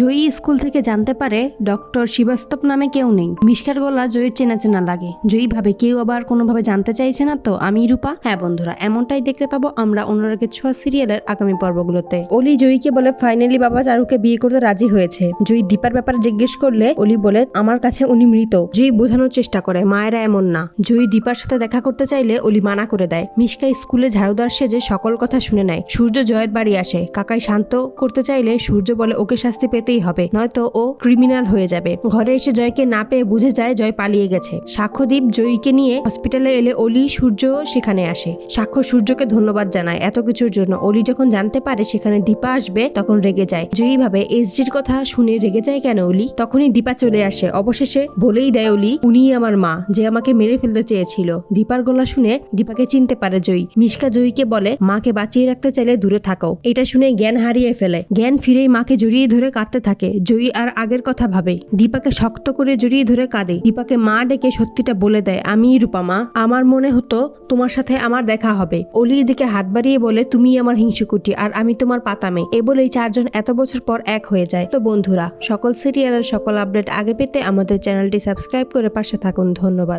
জয়ী school থেকে জানতে পারে, ডক্টর শিবাস্তব নামে কেউ নেই। মিষ্কার গলা জয়ীর চেনা চেনা লাগে। জয়ী ভাবে কেউ আবার কোনোভাবে জানতে চাইছে না তো আমি, রূপা? হ্যাঁ বন্ধুরা, এমনটাই দেখতে পাবো আমরা অনুরাগের ছোঁয়া সিরিয়ালের আগামী পর্বগুলোতে। অলি জয়ীকে বলে, ফাইনালি বাবা চারুকে বিয়ে করতে রাজি হয়েছে। জয়ী দীপার ব্যাপারে জিজ্ঞেস করলে, অলি বলে, আমার কাছে উনি মৃত। জয়ী বোঝানোর চেষ্টা করে, মায়েরা এমন না। জয়ী দীপার সাথে দেখা করতে চাইলে, অলি মানা করে দেয়। মিষ্কা স্কুলে ঝাড়ুদার সেজে সকল কথা শুনে নেয়। সূর্য জয়ের বাড়ি আসে। কাকাই শান্ত করতে চাইলে, সূর্য বলে, ওকে শাস্তি পেতেই হবে, নয়তো ও ক্রিমিনাল হয়ে যাবে। ঘরে এসে জয়কে না পেয়ে বুঝে যায় জয় পালিয়ে গেছে। সাক্ষ্যদীপ জয়ীকে নিয়ে হসপিটালে এলে অলি, সূর্য সেখানে আসে। সাক্ষ্য সূর্যকে ধন্যবাদ জানায়। এত কিছুর জন্য অলি যখন জানতে পারে সেখানে দীপা আসবে, তখন রেগে যায়। জয়ী ভাবে এসজির কথা শুনে রেগে যায় কেন অলি? তখনই দীপা চলে আসে। অবশেষে বলেই দেয় অলি, উনিই আমার মা, যে আমাকে মেরে ফেলতে চেয়েছিল। দীপার গলা শুনে দীপাকে চিনতে পারে জয়ী। মিশকা জয়ীকে বলে, মাকে বাঁচিয়ে রাখতে চাইলে দূরে থাকো। এটা শুনে জ্ঞান হারিয়ে ফেলে। জ্ঞান ফিরেই মাকে জড়িয়ে ধরে কাঁদতে থাকে। জয়ী আর আগের কথা ভাবে। দীপাকে শক্ত করে জড়িয়ে ধরে কাঁদে। দীপাকে মা ডেকে সত্যিটা বলে দেয়, আমি রূপা মা। আমার মনে হতো তোমার সাথে আমার দেখা হবে অলির দিকে হাত বাড়িয়ে বলে, তুমি আমার হিংসুকুটি আর আমি তোমার পাতামে এ বলেই চারজন এত বছর পর এক হয়ে যায়। তো বন্ধুরা, সকল সিরিয়ালের সকল আপডেট আগে পেতে আমাদের চ্যানেলটি সাবস্ক্রাইব করে পাশে থাকুন। ধন্যবাদ।